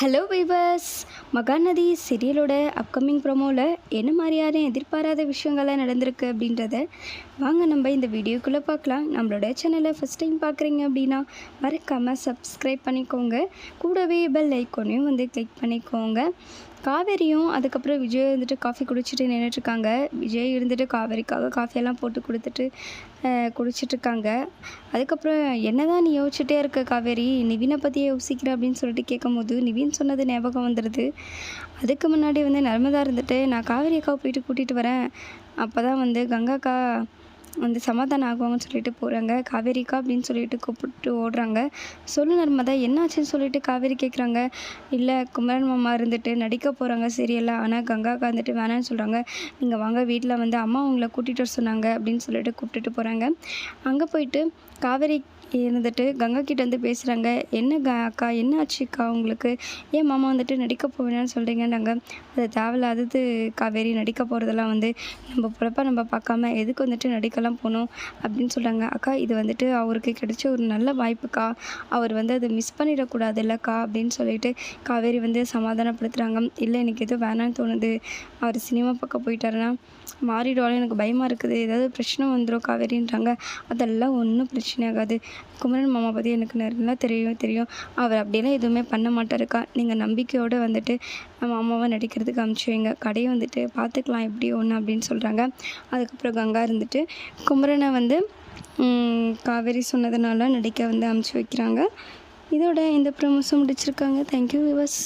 Hello viewers Mahanadi சீரியலோட upcoming ப்ரோமோவில் என்ன மாதிரியான எதிர்பாராத விஷயங்கள்லாம் நடந்திருக்கு அப்படின்றத வாங்க நம்ம இந்த வீடியோக்குள்ளே பார்க்கலாம். நம்மளோட சேனலை ஃபஸ்ட் டைம் பார்க்குறீங்க அப்படின்னா மறக்காமல் சப்ஸ்கிரைப் பண்ணிக்கோங்க. கூடவே பெல் ஐக்கோனையும் வந்து கிளிக் பண்ணிக்கோங்க. காவேரியும் அதுக்கப்புறம் விஜய் வந்துட்டு காஃபி குடிச்சிட்டு நின்றுட்டுருக்காங்க விஜய் இருந்துட்டு காவேரிக்காக காஃபியெல்லாம் போட்டு கொடுத்துட்டு அஹ், குடிச்சிட்ருக்காங்க. அதுக்கப்புறம் என்ன தான் நீ யோசிச்சுட்டே இருக்க காவேரி? நிவினை பற்றி யோசிக்கிற அப்படின்னு சொல்லிட்டு கேட்கும்போது நிவின் சொன்னது ஞாபகம் வந்துடுது அதுக்கு முன்னாடி வந்து நர்மதா இருந்துட்டு நான் காவேரி அக்காவை போயிட்டு கூட்டிகிட்டு வரேன். அப்போ தான் வந்து கங்காக்கா வந்து சமாதானம் ஆகுவாங்கன்னு சொல்லிட்டு போகிறாங்க காவேரிக்கா அப்படின்னு சொல்லிட்டு கூப்பிட்டு ஓடுறாங்க. சொல்லு நர்மதா என்னாச்சுன்னு சொல்லிட்டு காவேரி கேட்குறாங்க இல்லை குமரன் மாமா இருந்துட்டு நடிக்க போகிறாங்க சீரியலில் ஆனால் கங்காக்கா வந்துட்டு வேணான்னு சொல்கிறாங்க நீங்கள் வாங்க வீட்டில் வந்து அம்மா உங்களை கூட்டிகிட்டு வர சொன்னாங்க அப்படின்னு சொல்லிட்டு கூப்பிட்டுட்டு போகிறாங்க அங்கே போயிட்டு காவேரி இருந்துட்டு கங்கா கிட்ட வந்து பேசுகிறாங்க என்ன க அக்கா என்ன ஆச்சுக்கா உங்களுக்கு? ஏன் மாமா வந்துட்டு நடிக்க போவேன்னு சொல்கிறீங்கன்னாங்க அது தேவையில்லாதது காவேரி நடிக்க போகிறதெல்லாம் வந்து நம்ம பொழப்ப நம்ம பார்க்காம எதுக்கு வந்துட்டு நடிக்கலாம் போகணும் அப்படின்னு சொல்கிறாங்க அக்கா இது வந்துட்டு அவருக்கு கிடைச்ச ஒரு நல்ல வாய்ப்புக்கா? அவர் வந்து அதை மிஸ் பண்ணிடக்கூடாது இல்லைக்கா அப்படின்னு சொல்லிட்டு காவேரி வந்து சமாதானப்படுத்துகிறாங்க இல்லை எனக்கு எதுவும் வேணான்னு தோணுது. அவர் சினிமா பக்கம் போயிட்டாருன்னா மாறிடுவாலும் எனக்கு பயமாக இருக்குது. ஏதாவது பிரச்சனை வந்துடும் காவேரின்றாங்க. அதெல்லாம் ஒன்றும் பிரச்சனை ஆகாது. குமரன் மாமா பற்றி எனக்கு நல்லா தெரியும் தெரியும். அவர் அப்படியெல்லாம் எதுவுமே பண்ண மாட்டாருக்கா? நீங்கள் நம்பிக்கையோடு வந்துட்டு மாமாவை நடிக்கிறதுக்கு அனுப்பிச்சி வைங்க. கடையை வந்துட்டு பார்த்துக்கலாம் எப்படி ஒன்று அப்படின்னு சொல்கிறாங்க அதுக்கப்புறம் கங்கா இருந்துட்டு குமரனை வந்து காவேரி சொன்னதுனால நடிக்க வந்து அமுச்சு வைக்கிறாங்க. இதோட இந்த ப்ரமோஸும் முடிச்சிருக்காங்க. Thank you viewers